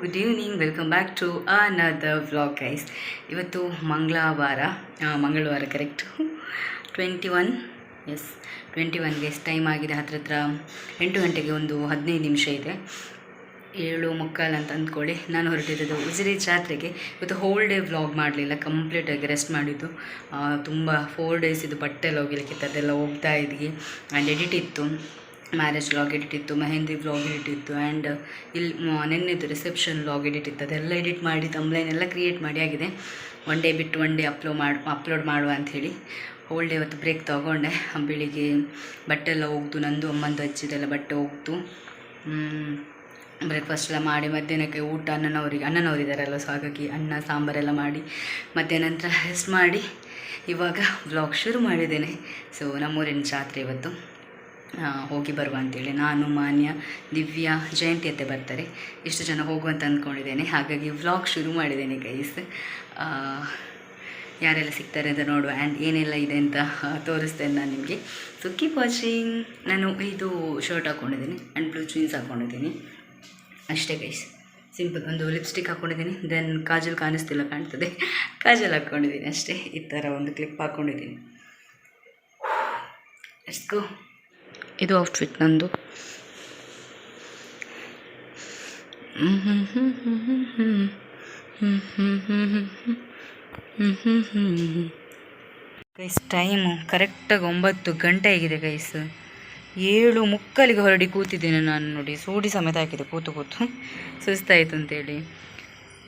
Good evening welcome back to another vlog guys ಇವತ್ತು ಮಂಗಳವಾರ ಮಂಗಳವಾರ correct twenty one yes twenty ಒನ್ಗೆ ಎಷ್ಟು time ಆಗಿದೆ ಹತ್ರ ಹತ್ರ ಎಂಟು ಗಂಟೆಗೆ ಒಂದು ಹದಿನೈದು ನಿಮಿಷ ಇದೆ. ಏಳು ಮುಕ್ಕಾಲು ಅಂತ ಅಂದ್ಕೊಳ್ಳಿ. ನಾನು ಹೊರಟಿರೋದು ಉಜಿರೆ ಜಾತ್ರೆಗೆ. ಇವತ್ತು ಹೋಲ್ ಡೇ ವ್ಲಾಗ್ ಮಾಡಲಿಲ್ಲ. ಕಂಪ್ಲೀಟಾಗಿ ರೆಸ್ಟ್ ಮಾಡಿದ್ದು. ತುಂಬ ಫೋರ್ ಡೇಸ್ ಇದು ಬಟ್ಟೆ ಎಲ್ಲ ಅದೆಲ್ಲ ಹೋಗ್ತಾ ಇದ್ವಿ. ಆ್ಯಂಡ್ ಎಡಿಟ್ ಇತ್ತು. ಮ್ಯಾರೇಜ್ ವ್ಲಾಗ್ ಎಡಿಟ್ ಇತ್ತು ಮೆಹಂದಿ ವ್ಲಾಗ್ ಎಡಿಟ್ ಇತ್ತು ಆ್ಯಂಡ್ ಇಲ್ಲಿ ನಿನ್ನೆದು ರಿಸೆಪ್ಷನ್ ವ್ಲಾಗ್ ಎಡಿಟ್ ಇತ್ತು. ಅದೆಲ್ಲ ಎಡಿಟ್ ಮಾಡಿ ತಮ್ಲೈನ್ ಎಲ್ಲ ಕ್ರಿಯೇಟ್ ಮಾಡಿ ಆಗಿದೆ. ಒನ್ ಡೇ ಬಿಟ್ಟು ಒನ್ ಡೇ ಅಪ್ಲೋ ಮಾಡಿ ಅಪ್ಲೋಡ್ ಮಾಡುವ ಅಂಥೇಳಿ ಹೋಲ್ ಡೇ ಇವತ್ತು ಬ್ರೇಕ್ ತೊಗೊಂಡೆ. ಬೆಳಿಗ್ಗೆ ಬಟ್ಟೆ ಎಲ್ಲ ಹೋಗ್ದು, ನಂದು ಅಮ್ಮಂದು ಹಚ್ಚಿದೆಲ್ಲ ಬಟ್ಟೆ ಹೋಗ್ತು ಬ್ರೇಕ್ಫಾಸ್ಟ್ ಎಲ್ಲ ಮಾಡಿ, ಮಧ್ಯಾಹ್ನಕ್ಕೆ ಊಟ ಅಣ್ಣನವರಿಗೆ ಅಣ್ಣನವರಿದ್ದಾರಲ್ಲ ಸೊ ಹಾಗಾಗಿ ಅನ್ನ ಸಾಂಬಾರೆಲ್ಲ ಮಾಡಿ, ಮಧ್ಯಾಹ್ನ ನಂತರ ರೆಸ್ಟ್ ಮಾಡಿ, ಇವಾಗ ವ್ಲಾಗ್ ಶುರು ಮಾಡಿದ್ದೇನೆ. ಸೊ ನಮ್ಮೂರಿನ ಜಾತ್ರೆ ಇವತ್ತು. ಹೋಗಿ ಬರುವ ಅಂತೇಳಿ. ನಾನು, ಮಾನ್ಯ, ದಿವ್ಯಾ, ಜಯಂತಿ ಅತ್ತೆ ಬರ್ತಾರೆ. ಎಷ್ಟು ಜನ ಹೋಗುವಂತ ಅಂದ್ಕೊಂಡಿದ್ದೇನೆ ಹಾಗಾಗಿ ವ್ಲಾಗ್ ಶುರು ಮಾಡಿದ್ದೇನೆ ಗೈಸ್ ಯಾರೆಲ್ಲ ಸಿಗ್ತಾರೆ ಅಂತ ನೋಡುವ. ಆ್ಯಂಡ್ ಏನೆಲ್ಲ ಇದೆ ಅಂತ ತೋರಿಸ್ತೇನೆ ನಾನು ನಿಮಗೆ. ಸೊ ಕೀಪ್ ವಾಚಿಂಗ್ ನಾನು ಇದು ಶರ್ಟ್ ಹಾಕ್ಕೊಂಡಿದ್ದೀನಿ ಆ್ಯಂಡ್ ಬ್ಲೂ ಜೀನ್ಸ್ ಹಾಕ್ಕೊಂಡಿದ್ದೀನಿ ಅಷ್ಟೇ ಗೈಸ್ ಸಿಂಪಲ್ ಒಂದು ಲಿಪ್ಸ್ಟಿಕ್ ಹಾಕ್ಕೊಂಡಿದ್ದೀನಿ ದೆನ್ ಕಾಜಲ್ ಕಾಣಿಸ್ತಿಲ್ಲ ಕಾಣ್ತದೆ. ಕಾಜಲ್ ಹಾಕ್ಕೊಂಡಿದ್ದೀನಿ ಅಷ್ಟೇ. ಈ ಥರ ಒಂದು ಕ್ಲಿಪ್ ಹಾಕ್ಕೊಂಡಿದ್ದೀನಿ ಎಸ್ಕೋ ಇದು ಔಟ್ಫಿಟ್ ನಂದು. ಗೈಸ್ ಟೈಮು ಕರೆಕ್ಟಾಗಿ ಒಂಬತ್ತು ಗಂಟೆ ಆಗಿದೆ ಗೈಸ್ ಏಳು ಮುಕ್ಕಲಿಗೆ ಹೊರಡಿ ಕೂತಿದ್ದೇನೆ ನಾನು ನೋಡಿ. ಸೂಡಿ ಸಮೇತ ಹಾಕಿದೆ, ಕೂತು ಕೂತು. ಸುಸ್ತಾಯಿತು ಅಂತೇಳಿ.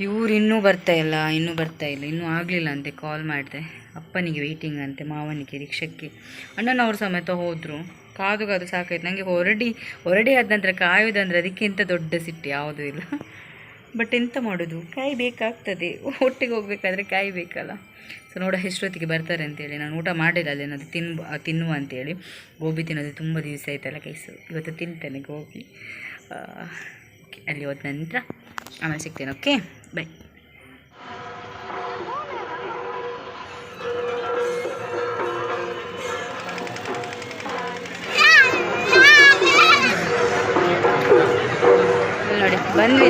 ಇವ್ರು ಇನ್ನೂ ಬರ್ತಾ ಇಲ್ಲ, ಇನ್ನೂ ಬರ್ತಾ ಇಲ್ಲ, ಇನ್ನೂ ಆಗಲಿಲ್ಲ ಅಂತೆ ಕಾಲ್ ಮಾಡಿದೆ. ಅಪ್ಪನಿಗೆ ವೆಯ್ಟಿಂಗ್ ಅಂತೆ, ಮಾವನಿಗೆ, ರಿಕ್ಷಕ್ಕೆ. ಅಣ್ಣನವ್ರು ಸಮೇತ ಹೋದರು. ಕಾದು ಕಾದು ಸಾಕಾಯ್ತು. ನನಗೆ ಹೊರಡಿ ಹೊರಡಿ ಆದ ನಂತರ ಕಾಯೋದಂದ್ರೆ ಅದಕ್ಕಿಂತ ದೊಡ್ಡ ಸಿಟ್ಟು? ಯಾವುದೂ ಇಲ್ಲ. ಬಟ್ ಎಂತ ಮಾಡೋದು? ಕಾಯಬೇಕಾಗ್ತದೆ. ಒಟ್ಟಿಗೆ ಹೋಗ್ಬೇಕಾದ್ರೆ ಕಾಯಬೇಕಲ್ಲ. ಸೊ ನೋಡ ಎಷ್ಟೊತ್ತಿಗೆ ಬರ್ತಾರೆ ಅಂತೇಳಿ. ನಾನು ಊಟ ಮಾಡಿಲ್ಲ, ಅಲ್ಲಿ ತಿನ್ಬ ತಿನ್ ತಿನ್ನುವ ಅಂತೇಳಿ. ಗೋಬಿ ತಿನ್ನೋದು ತುಂಬ ದಿವಸ ಆಯ್ತಲ್ಲ ಕೈಸು ಇವತ್ತು ತಿಂತೇನೆ ಗೋಬಿ. ಅಲ್ಲಿ ಹೋದ ನಂತರ ಆಮೇಲೆ ಸಿಗ್ತೇನೆ ಓಕೆ ಬೈ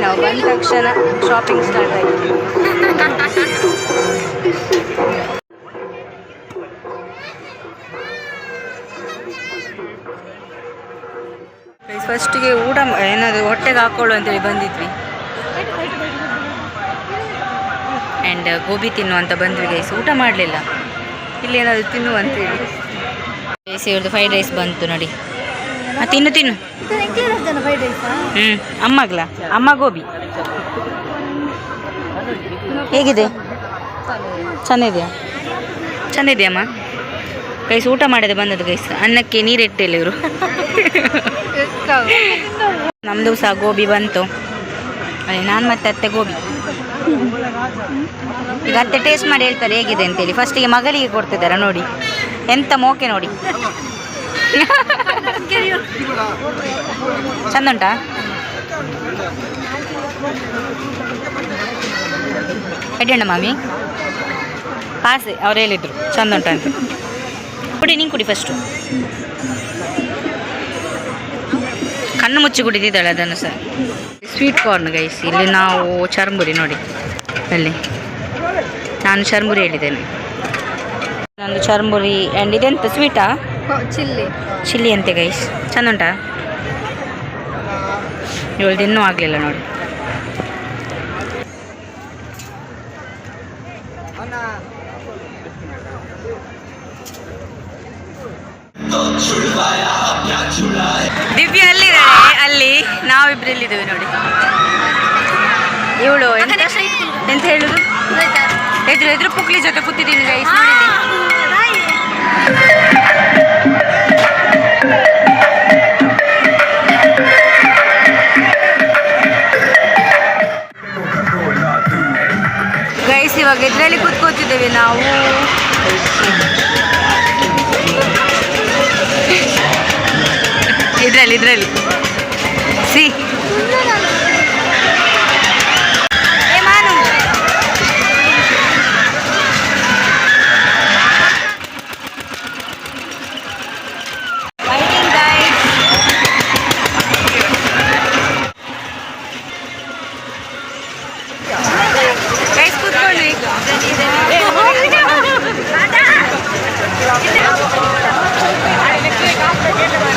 ನಾವು ಬಂದ ತಕ್ಷಣ ಶಾಪಿಂಗ್ ಸ್ಟಾರ್ಟ್ ಆಯಿತು. ಫಸ್ಟಿಗೆ ಊಟ ಏನಾದ್ರು ಹೊಟ್ಟೆಗೆ ಹಾಕೊಳ್ಳು ಅಂತೇಳಿ ಬಂದಿದ್ವಿ. ಆ್ಯಂಡ್ ಗೋಬಿ ತಿನ್ನು ಅಂತ ಬಂದ್ವಿ ಗೈಸ್ ಊಟ ಮಾಡಲಿಲ್ಲ. ಇಲ್ಲಿ ಏನಾದರೂ ತಿನ್ನು ಅಂತೇಳಿ ಗೈಸ್ ಇವ್ರದ್ದು ಫ್ರೈಡ್ ರೈಸ್ ಬಂತು ನೋಡಿ. ತಿನ್ನು ತಿನ್ನು. ಹ್ಞೂ ಅಮ್ಮಗ್ಲ ಅಮ್ಮ ಗೋಬಿ. ಹೇಗಿದೆ? ಚೆನ್ನಿದೆಯಾ ಇದೆಯಮ್ಮ ಗೈಸ್ ಊಟ ಮಾಡಿದೆ ಬಂದದ್ದು ಗೈಸ್ ಅನ್ನಕ್ಕೆ ನೀರಿಟ್ಟಿಲ್ಲ ಇವರು. ನಮ್ಮದು ಸಹ ಗೋಬಿ ಬಂತು. ಅದೇ ನಾನು ಮತ್ತೆ ಅತ್ತೆ ಗೋಬಿ. ಈಗ ಅತ್ತೆ ಟೇಸ್ಟ್ ಮಾಡಿ ಹೇಳ್ತಾರೆ ಹೇಗಿದೆ ಅಂತೇಳಿ. ಫಸ್ಟಿಗೆ ಮಗಳಿಗೆ ಕೊಡ್ತಿದ್ದಾರೆ ನೋಡಿ. ಎಂತ ಮೋಕೆ ನೋಡಿ. ಚಂದ ಉಂಟಾ? ಎಡ್ಡಣ್ಣ ಮಾಮಿ? ಪಾಸೆ ಅವ್ರು ಹೇಳಿದ್ರು. ಚಂದ ಉಂಟು ಅಂತ. ಕುಡಿ, ನೀನು ಕುಡಿ ಫಸ್ಟು ಕಣ್ಣು ಮುಚ್ಚಿ ಕುಡಿದಿದ್ದಾಳೆ ಅದನ್ನು ಸಹ ಸ್ವೀಟ್ ಕಾರ್ನ್ ಗೈಸ್ ಇಲ್ಲಿ ನಾವು ಚರ್ಮುರಿ ನೋಡಿ. ಅಲ್ಲಿ. ನಾನು ಚರ್ಮುರಿ ಹೇಳಿದ್ದೇನೆ. ನಾನು ಚರ್ಮುರಿ ಆ್ಯಂಡ್ ಇದೆಂತ ಸ್ವೀಟಾ ಚಿಲ್ಲಿ. ಚಿಲ್ಲಿ ಅಂತೆ ಗೈಸ್ ಚಂದ ಉಂಟಾ ಇವಳ್ದು ಇನ್ನೂ ಆಗಲಿಲ್ಲ ನೋಡಿ. ದಿವ್ಯ ಅಲ್ಲಿದ್ದಾಳೆ ಅಲ್ಲಿ. ನಾವಿಬ್ರು ಇಲ್ಲಿದ್ದೇವೆ ನೋಡಿ. ಇವಳು ಎಂತ ಹೇಳುದು? ಎದುರು ಎದುರು ಪುಕ್ಲಿ ಜೊತೆ ಕೂತಿದ್ದೀನಿ ಗೈಸ್ ಗೈಸ್ ಕೂತ್ಕೋತಿದ್ದೇವೆ ನಾವು. ಇದರಲ್ಲಿ ಇದರಲ್ಲಿ. ಸಿ.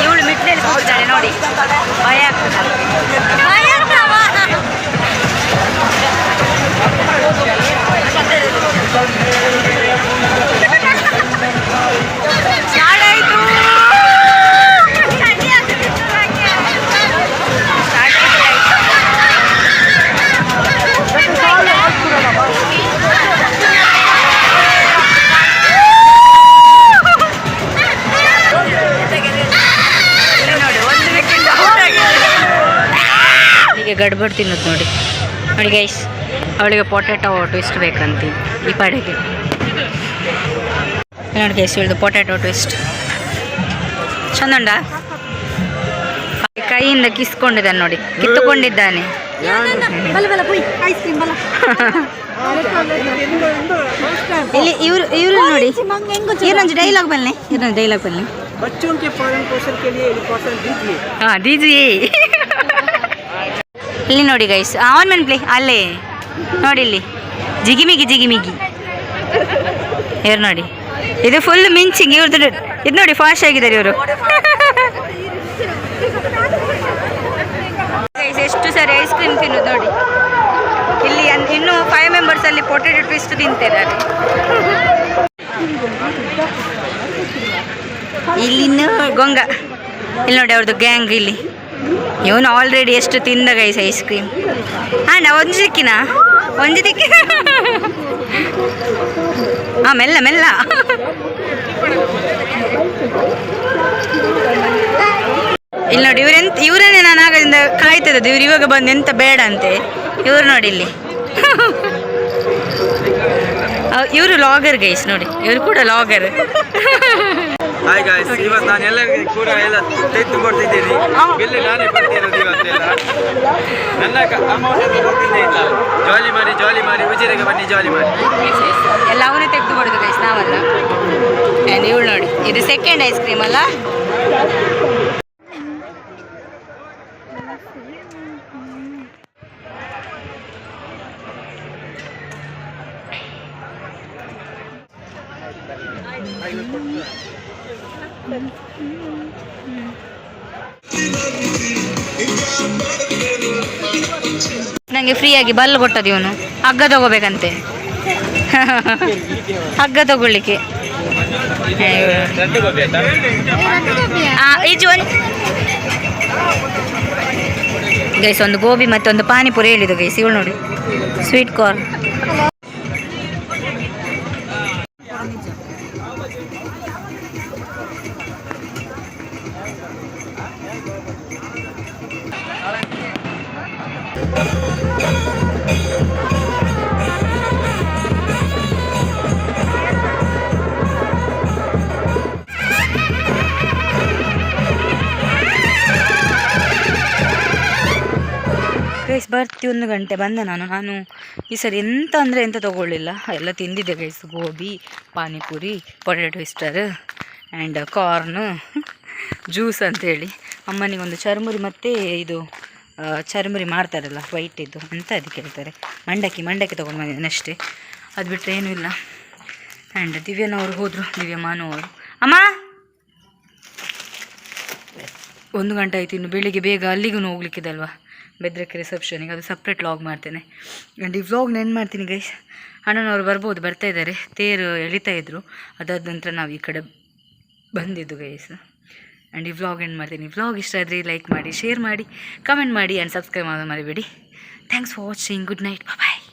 ಇವಳು ಮಿಟ್ಲಲ್ಲಿ ಕೂತಿದ್ದಾಳೆ ನೋಡಿ ಭಯ ಆಗ್ತದೆ ಗಡ್ಬಡ್ ತಿನ್ನೋದು ನೋಡಿ. ನೋಡಿ ಗೈಸ್ ಅವಳಿಗೆ ಪೊಟ್ಯಾಟೊ ಟ್ವಿಸ್ಟ್ ಬೇಕಂತ ಈ ಪಾಡಿಗೆ ನೋಡಿ ಗೈಸ್ ಇಳಿದು ಪೊಟ್ಯಾಟೊ ಟ್ವಿಸ್ಟ್ ಚಂದ ಕೈಯಿಂದ ಕಿಸ್ಕೊಂಡಿದ್ದಾನೆ ನೋಡಿ ಕಿತ್ತುಕೊಂಡಿದ್ದಾನೆ. ಇಲ್ಲಿ ಇವರು ಇವ್ರು ನೋಡಿ ಇವ್ರೊಂದು ಡೈಲಾಗ್ ಬನ್ನಿ ಇವ್ರೊಂದು ಡೈಲಾಗ್ ಬನ್ನಿ. ಹಾ ದೀಜಿ ಇಲ್ಲಿ ನೋಡಿ ಗೈಸ್ ಆನ್ ಮೆನ್ ಪ್ಲೇ ಅಲ್ಲೇ. ನೋಡಿ ಇಲ್ಲಿ. ಜಿಗಿಮಿಗಿ ಜಿಗಿಮಿಗಿ. ಇವ್ರು ನೋಡಿ. ಇದು ಫುಲ್ ಮಿಂಚಿಂಗ್. ಇವ್ರದ್ದು ಇದು ನೋಡಿ ಫಾಸ್ಟ್ ಆಗಿದ್ದಾರೆ ಇವರು. ಎಷ್ಟು ಸರಿ ಐಸ್ ಕ್ರೀಮ್ ತಿನ್ನೋದು ನೋಡಿ. ಇಲ್ಲಿ ಇನ್ನು ಫೈವ್ ಮೆಂಬರ್ಸ್ ಅಲ್ಲಿ ಪೊಟೆಟೊ ಟ್ವಿಸ್ಟ್ ತಿಂತಿದ್ದಾರೆ. ಇಲ್ಲಿ ಗೊಂಗ. ಇಲ್ಲಿ ನೋಡಿ ಅವ್ರದ್ದು ಗ್ಯಾಂಗ್ ಇಲ್ಲಿ. ಇವನು ಆಲ್ರೆಡಿ ಎಷ್ಟು ತಿಂದ ಗೈಸ್ ಐಸ್ ಕ್ರೀಮ್ ಅಣ್ಣ, ಒಂದು ದಿಕ್ಕಿನ ಒಂದು ದಿಕ್ಕಿನ ಹಾಂ ಮೆಲ್ಲ ಮೆಲ್ಲ. ಇಲ್ಲಿ ನೋಡಿ ಇವ್ರೆಂತ ಇವರೇನೆ ನಾನು ಆಗದಿಂದ ಕಾಯ್ತದ ಇವ್ರು ಇವಾಗ ಬಂದು ಎಂತ ಬೇಡ ಅಂತೆ. ಇವ್ರು ನೋಡಿ ಇಲ್ಲಿ. ಇವರು ಲಾಗರ್ ಗೈಸ್ ನೋಡಿ. ಇವರು ಕೂಡ ಲಾಗರ್ ಹಾಯ್ ಗಾಯ್ಸ್ ಇವತ್ತು ನಾನು ಎಲ್ಲ ಕೂಡ ಎಲ್ಲ ತೆಗೆದು ಕೊಡ್ತಿದ್ದೀನಿ. ಬಿಲ್ ನಾನೇ ಬರ್ತಿರೋದು ಇವತ್ತೆಲ್ಲ. ನನ್ನ ಅಮೌಂಟ್ ಕೊಡ್ತಿದ್ದೇ ಇಲ್ಲ. ಜಾಲಿ ಮಾಡಿ ಜಾಲಿ ಮಾಡಿ ಉಜಿರೆಗೆ ಬನ್ನಿ, ಜಾಲಿ ಮಾಡಿ ಎಲ್ಲ ಅವನೇ ತೆಗೆದು ಕೊಡೋದು ಗೈಸ್ ನಾವಲ್ಲ. ನೀವು ನೋಡಿ, ಇದು ಸೆಕೆಂಡ್ ಐಸ್ ಕ್ರೀಮ್ ಅಲ್ಲ? ನನಗೆ ಫ್ರೀಯಾಗಿ ಬಲ್ಲು ಕೊಟ್ಟದ ಇವನು. ಹಗ್ಗ ತಗೋಬೇಕಂತೆ. ಹಗ್ಗ ತಗೊಳ್ಳಿಕ್ಕೆ. ಗೈಸ್ ಒಂದು ಗೋಬಿ ಮತ್ತೆ ಒಂದು ಪಾನಿಪುರಿ ಹೇಳಿದ್ದು ಗೈಸ್ ಇವಳು ನೋಡಿ. ಸ್ವೀಟ್ ಕಾರ್ನ್ ಗೈಸ್ ಬರ್ತಿ ಒಂದು ಗಂಟೆ. ಬಂದೆ ನಾನು. ನಾನು ಈ ಸರಿ ಎಂತ ಅಂದರೆ ಎಂತ ತಗೊಳ್ಳಿಲ್ಲ. ಎಲ್ಲ ತಿಂದಿದ್ದೆ ಗೈಸ್ ಗೋಬಿ, ಪಾನಿಪುರಿ ಪೊಟೆಟೊ ಇಸ್ಟರ್ ಆ್ಯಂಡ್ ಕಾರ್ನು ಜ್ಯೂಸ್ ಅಂತೇಳಿ. ಅಮ್ಮನಿಗೊಂದು ಚರ್ಮುರಿ ಮತ್ತು ಇದು ಚರ್ಮುರಿ ಮಾಡ್ತಾರಲ್ಲ ವೈಟ್ ಇದು ಅಂತ ಅದಕ್ಕೆ ಹೇಳ್ತಾರೆ ಮಂಡಕ್ಕಿ ಮಂಡಕ್ಕಿ ತೊಗೊಂಡು ಬಂದಿದ್ದೇನೆ ಅಷ್ಟೇ. ಅದು ಬಿಟ್ಟರೆ ಏನೂ ಇಲ್ಲ. ಆ್ಯಂಡ್ ದಿವ್ಯನವರು ಹೋದರು, ದಿವ್ಯ ಮಾನವರು ಅಮ್ಮ! ಒಂದು ಗಂಟೆ ಆಯಿತು, ಇನ್ನು ಬೆಳಿಗ್ಗೆ ಬೇಗ ಅಲ್ಲಿಗೂ ಹೋಗ್ಲಿಕ್ಕಿದಲ್ವಾ? ಬೆದ್ರಕ್ಕೆ ರಿಸೆಪ್ಷನಿಗೆ ಅದು ಸಪ್ರೇಟ್ ಲಾಗ್ ಮಾಡ್ತೇನೆ. ಆ್ಯಂಡ್ ಈ ವ್ಲಾಗ್ ನೆನ್ ಮಾಡ್ತೀನಿ ಗೈಸ್ ಅಣ್ಣನವರು ಬರ್ಬೋದು, ಬರ್ತಾ ಇದ್ದಾರೆ. ತೇರು ಎಳಿತಾ ಇದ್ರು. ಅದಾದ ನಂತರ ನಾವು ಈ ಕಡೆ ಬಂದಿದ್ದು ಗೈಸ್ ಆ್ಯಂಡ್ ಈ ವ್ಲಾಗ್ ಎಂಡ್ ಮಾಡ್ತೀನಿ? ವ್ಲಾಗ್ ಇಷ್ಟ ಆದರೆ ಲೈಕ್ ಮಾಡಿ ಶೇರ್ ಮಾಡಿ ಕಮೆಂಟ್ ಮಾಡಿ ಆ್ಯಂಡ್ ಸಬ್ಸ್ಕ್ರೈಬ್ ಮಾಡೋದು ಮರಿಬೇಡಿ. Thanks for watching good night bye